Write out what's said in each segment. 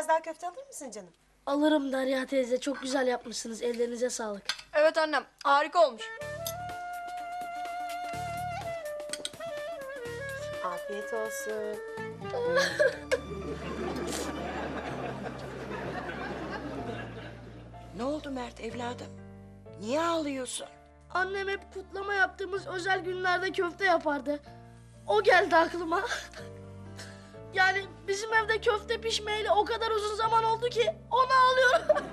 Biraz daha köfte alır mısın canım? Alırım Derya teyze. Çok güzel yapmışsınız. Ellerinize sağlık. Evet annem harika olmuş. Afiyet olsun. Ne oldu Mert evladım? Niye ağlıyorsun? Annem hep kutlama yaptığımız özel günlerde köfte yapardı. O geldi aklıma. yani bizim evde köfte pişmeyeli o kadar uzun zaman oldu ki ona ağlıyorum.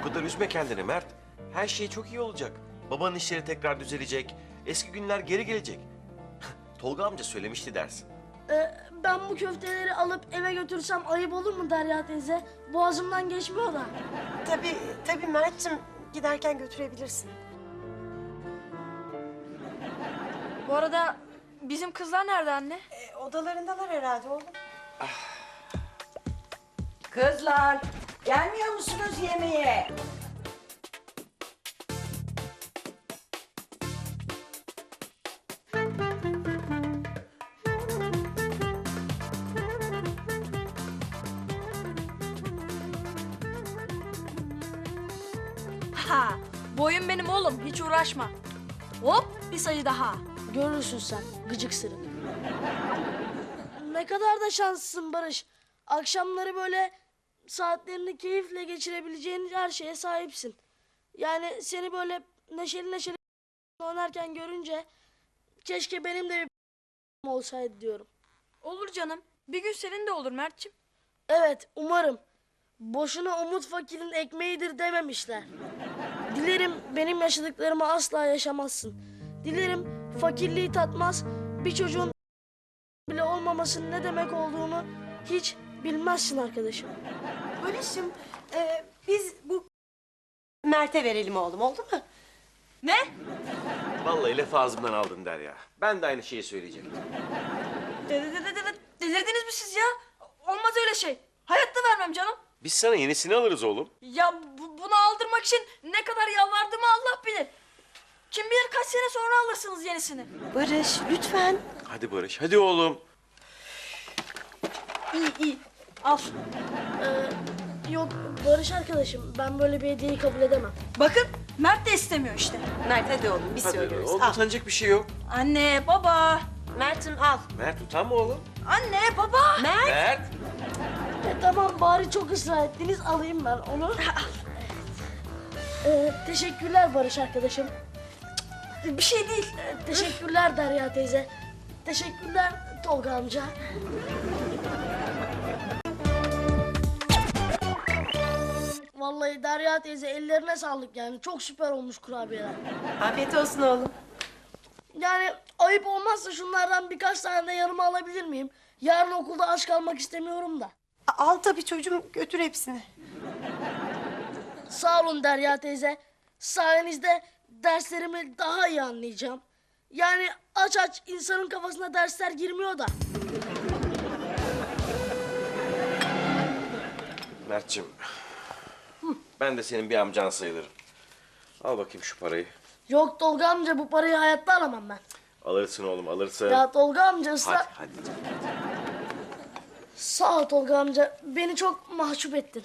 Bu kadar üzme kendini Mert. Her şey çok iyi olacak. Babanın işleri tekrar düzelecek. Eski günler geri gelecek. Tolga amca söylemişti dersin. Ee, ben bu köfteleri alıp eve götürsem ayıp olur mu Derya teyze? Boğazımdan geçmiyor da. Tabii tabii Mert'cim giderken götürebilirsin. Bu arada bizim kızlar nerede anne? E, odalarındalar herhalde oğlum. Kızlar, gelmiyor musunuz yemeğe? Ha, boyum benim oğlum hiç uğraşma. Hop bir sayı daha. Görürsün sen gıcık sırık. Ne kadar da şanslısın Barış. Akşamları böyle saatlerini keyifle geçirebileceğin her şeye sahipsin. Yani seni böyle neşeli neşeli oynarken görünce keşke benim de bir olsaydı diyorum. Olur canım. Bir gün senin de olur Mert'ciğim. Evet umarım. Boşuna umut fakirin ekmeğidir dememişler. Dilerim benim yaşadıklarımı asla yaşamazsın. Dilerim fakirliği tatmaz, bir çocuğun bile olmamasının ne demek olduğunu hiç bilmezsin arkadaşım. Barış'ım e, biz bu Mert'e verelim oğlum oldu mu? Ne? Vallahi lafı ağzımdan aldın der ya. Ben de aynı şeyi söyleyecektim. De- de- de- de- de- Delirdiniz mi siz ya? Olmaz öyle şey. Hayatta vermem canım. Biz sana yenisini alırız oğlum. Ya bu- bunu aldırmak için ne kadar yalvardığımı Allah bilir. Kim bilir kaç sene sonra alırsınız yenisini. Barış lütfen. Hadi Barış, hadi oğlum. İyi iyi. Al. Yok Barış arkadaşım ben böyle bir hediyeyi kabul edemem. Bakın Mert de istemiyor işte. Mert hadi oğlum biz Hadi söylüyoruz. oğlum Al. utanacak bir şey yok. Anne, baba. Mert'cim al. Mert utanma oğlum. Anne, baba. Mert. Mert. E, tamam bari çok ısrar ettiniz alayım ben onu. Ee, teşekkürler Barış arkadaşım. Bir şey değil. Teşekkürler Derya teyze. Teşekkürler Tolga amca. Vallahi Derya teyze ellerine sağlık yani. Çok süper olmuş kurabiyeler. Afiyet olsun oğlum. Yani ayıp olmazsa şunlardan birkaç tane de yanıma alabilir miyim? Yarın okulda aç kalmak istemiyorum da. A- Al tabii çocuğum götür hepsini. Sağ olun Derya teyze. Sayenizde derslerimi daha iyi anlayacağım. Yani aç aç insanın kafasına dersler girmiyor da. Mert'cim. Ben de senin bir amcan sayılırım. Al bakayım şu parayı. Yok Tolga amca bu parayı hayatta alamam ben. Alırsın oğlum, alırsın. Ya Tolga amca ısrar... Hadi, hadi. Sağ ol Tolga amca. Beni çok mahcup ettin.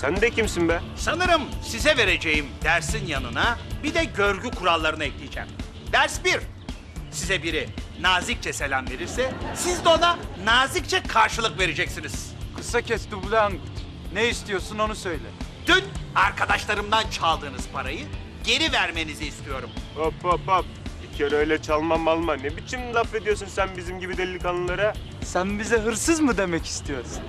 Sen de kimsin be? Sanırım size vereceğim dersin yanına bir de görgü kurallarını ekleyeceğim. Ders bir. Size biri nazikçe selam verirse siz de ona nazikçe karşılık vereceksiniz. Kısa kes Dublan. Ne istiyorsun onu söyle. Dün arkadaşlarımdan çaldığınız parayı geri vermenizi istiyorum. Hop hop hop. Bir kere öyle çalma malma. Ne biçim laf ediyorsun sen bizim gibi delikanlılara? Sen bize hırsız mı demek istiyorsun?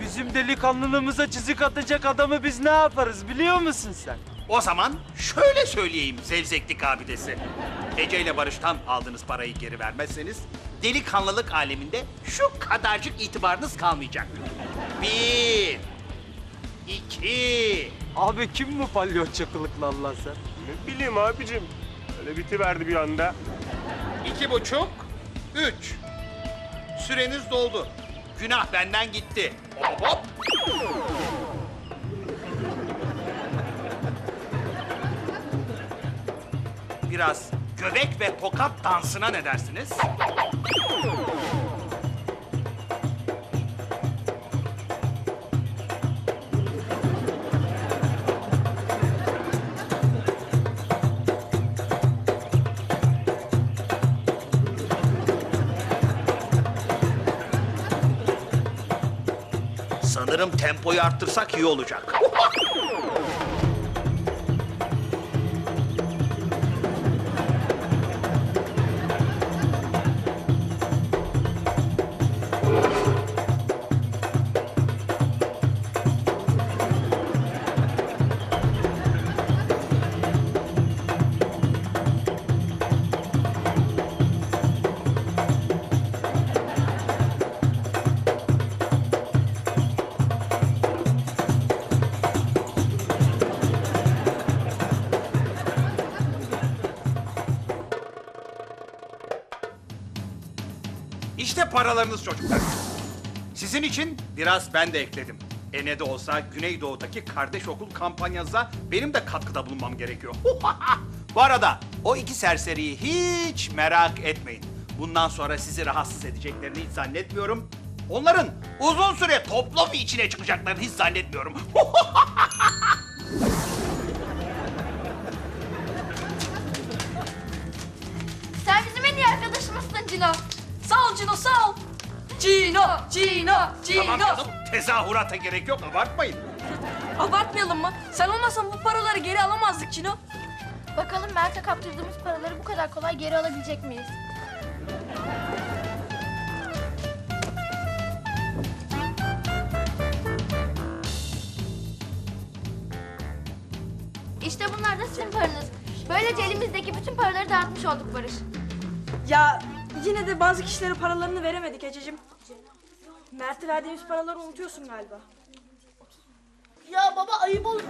Bizim delikanlılığımıza çizik atacak adamı biz ne yaparız biliyor musun sen? O zaman şöyle söyleyeyim zevzeklik abidesi. Ece ile Barış'tan aldığınız parayı geri vermezseniz delikanlılık aleminde şu kadarcık itibarınız kalmayacak. Bir, iki, Abi kim bu palyaço kılıklı Allah sen? Ne bileyim abicim. Öyle bitiverdi bir anda. iki buçuk, üç. süreniz doldu. Günah benden gitti. Hop. Biraz göbek ve tokat dansına ne dersiniz? Sanırım tempoyu arttırsak iyi olacak. İşte paralarınız çocuklar. Sizin için biraz ben de ekledim. E ne de olsa Güneydoğu'daki kardeş okul kampanyanıza benim de katkıda bulunmam gerekiyor. Bu arada o iki serseriyi hiç merak etmeyin. Bundan sonra sizi rahatsız edeceklerini hiç zannetmiyorum. Onların uzun süre toplum içine çıkacaklarını hiç zannetmiyorum. Sen bizim en iyi arkadaşımızsın Cino. Sağ ol Cino sağ ol. Cino, Cino, Cino. tamam canım tezahürata gerek yok abartmayın. Abartmayalım mı? Sen olmasan bu paraları geri alamazdık Cino. Bakalım Mert'e kaptırdığımız paraları bu kadar kolay geri alabilecek miyiz? İşte bunlar da sizin paranız. Böylece elimizdeki bütün paraları dağıtmış olduk Barış. Ya yine de bazı kişilere paralarını veremedik Ececiğim. Mert'e verdiğimiz paraları unutuyorsun galiba. Ya baba ayıp olur.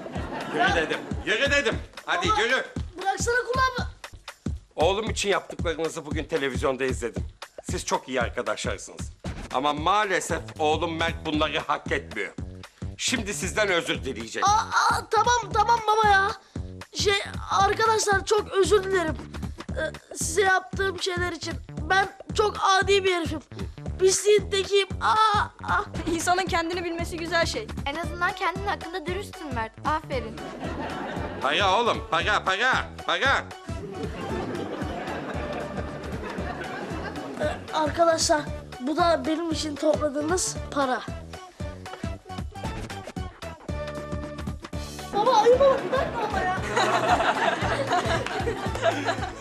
Yürü dedim. Yürü dedim. Hadi yürü. Bıraksana kulağımı. Oğlum için yaptıklarınızı bugün televizyonda izledim. Siz çok iyi arkadaşlarsınız. Ama maalesef oğlum Mert bunları hak etmiyor. Şimdi sizden özür dileyecek. Aa, aa, tamam tamam baba ya. Şey arkadaşlar çok özür dilerim. Ee, size yaptığım şeyler için. Ben çok adi bir herifim. Pisliğin tekiyim. Aa, aa. İnsanın kendini bilmesi güzel şey. En azından kendin hakkında dürüstsün Mert. Aferin. Para oğlum, para, para, para. Arkadaşlar bu da benim için topladığınız para. Baba ayıp olur bir dakika ama ya.